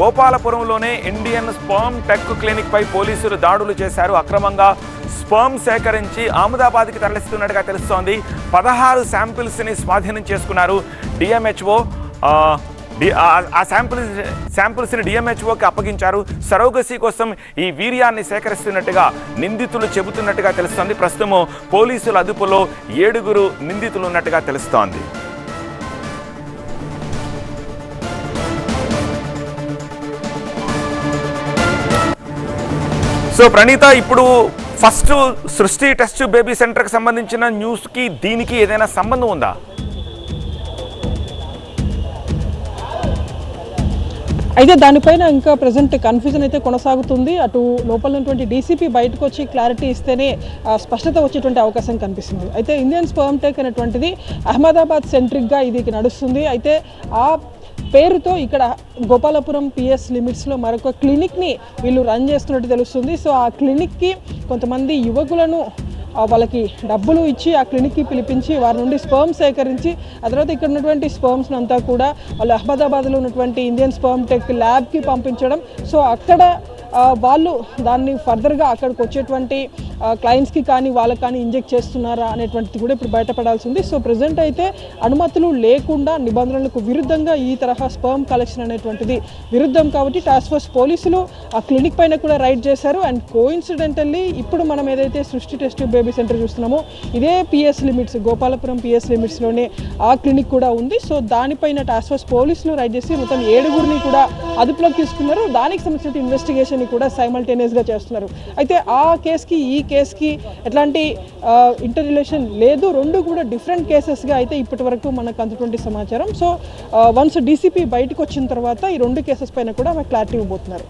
గోపాలపురంలోనే Indian sperm tech clinic పై పోలీసులు దాడులు చేశారు. అక్రమంగా స్పర్మ్ సేకరించి అహ్మదాబాద్కి తరలిస్తున్నట్టుగా తెలుస్తోంది. పదహారు శాంపిల్స్ని స్వాధీనం చేసుకున్నారు డిఎంహెచ్ఓ. ఆ శాంపిల్స్ శాంపిల్స్ని డిఎంహెచ్ఓకి అప్పగించారు. సరోగసీ కోసం ఈ వీర్యాన్ని సేకరిస్తున్నట్టుగా నిందితులు చెబుతున్నట్టుగా తెలుస్తోంది. ప్రస్తుతం పోలీసుల అదుపులో ఏడుగురు నిందితులు ఉన్నట్టుగా తెలుస్తోంది. సో ప్రణీత ఇప్పుడు ఫస్ట్ సృష్టి టెస్ట్ బేబీ సెంటర్కి సంబంధించిన న్యూస్కి దీనికి ఏదైనా సంబంధం ఉందా? అయితే దానిపైన ఇంకా ప్రజెంట్ కన్ఫ్యూజన్ అయితే కొనసాగుతుంది. అటు లోపల ఉన్నటువంటి డీసీపీ బయటకు వచ్చి క్లారిటీ ఇస్తేనే స్పష్టత వచ్చేటువంటి అవకాశం కనిపిస్తుంది. అయితే ఇండియన్ స్పర్మ్ టెక్ అనేటువంటిది అహ్మదాబాద్ సెంట్రిక్గా ఇది నడుస్తుంది. అయితే ఆ పేరుతో ఇక్కడ గోపాలపురం పిఎస్ లిమిట్స్లో మరొక క్లినిక్ని వీళ్ళు రన్ చేస్తున్నట్టు తెలుస్తుంది. సో ఆ క్లినిక్కి కొంతమంది యువకులను వాళ్ళకి డబ్బులు ఇచ్చి ఆ క్లినిక్కి పిలిపించి వారి నుండి స్పర్మ్ సేకరించి ఆ తర్వాత ఇక్కడ ఉన్నటువంటి స్పర్మ్స్ని అంతా కూడా వాళ్ళు అహ్మదాబాద్లో ఉన్నటువంటి ఇండియన్ స్పర్మ్ టెక్ ల్యాబ్కి పంపించడం. సో అక్కడ వాళ్ళు దాన్ని ఫర్దర్గా అక్కడికి వచ్చేటువంటి క్లయింట్స్కి కానీ వాళ్ళకి కానీ ఇంజెక్ట్ చేస్తున్నారా అనేటువంటిది కూడా ఇప్పుడు బయటపడాల్సి ఉంది. సో ప్రజెంట్ అయితే అనుమతులు లేకుండా నిబంధనలకు విరుద్ధంగా ఈ తరహా స్పర్మ్ కలెక్షన్ అనేటువంటిది విరుద్ధం కాబట్టి టాస్క్ ఫోర్స్ పోలీసులు ఆ క్లినిక్ పైన కూడా రైడ్ చేశారు. అండ్ కోఇన్సిడెంటల్లీ ఇప్పుడు మనం ఏదైతే సృష్టి టెస్ట్ బేబీ సెంటర్ చూస్తున్నామో ఇదే పిఎస్ లిమిట్స్ గోపాలపురం పిఎస్ లిమిట్స్లోనే ఆ క్లినిక్ కూడా ఉంది. సో దానిపైన టాస్క్ ఫోర్స్ పోలీసులు రైడ్ చేసి మొత్తం ఏడుగురిని కూడా అదుపులోకి తీసుకున్నారు. దానికి సంబంధించిన ఇన్వెస్టిగేషన్ కూడా సైమల్టేనియస్గా చేస్తున్నారు. అయితే ఆ కేసుకి ఈ కేసుకి ఎట్లాంటి ఇంటర్ రిలేషన్ లేదు. రెండు కూడా డిఫరెంట్ కేసెస్గా అయితే ఇప్పటి వరకు మనకు అందుటువంటి సమాచారం. సో వన్స్ డీసీపీ బయటకు వచ్చిన తర్వాత ఈ రెండు కేసెస్ పైన కూడా క్లారిటీ ఇవ్వబోతున్నారు.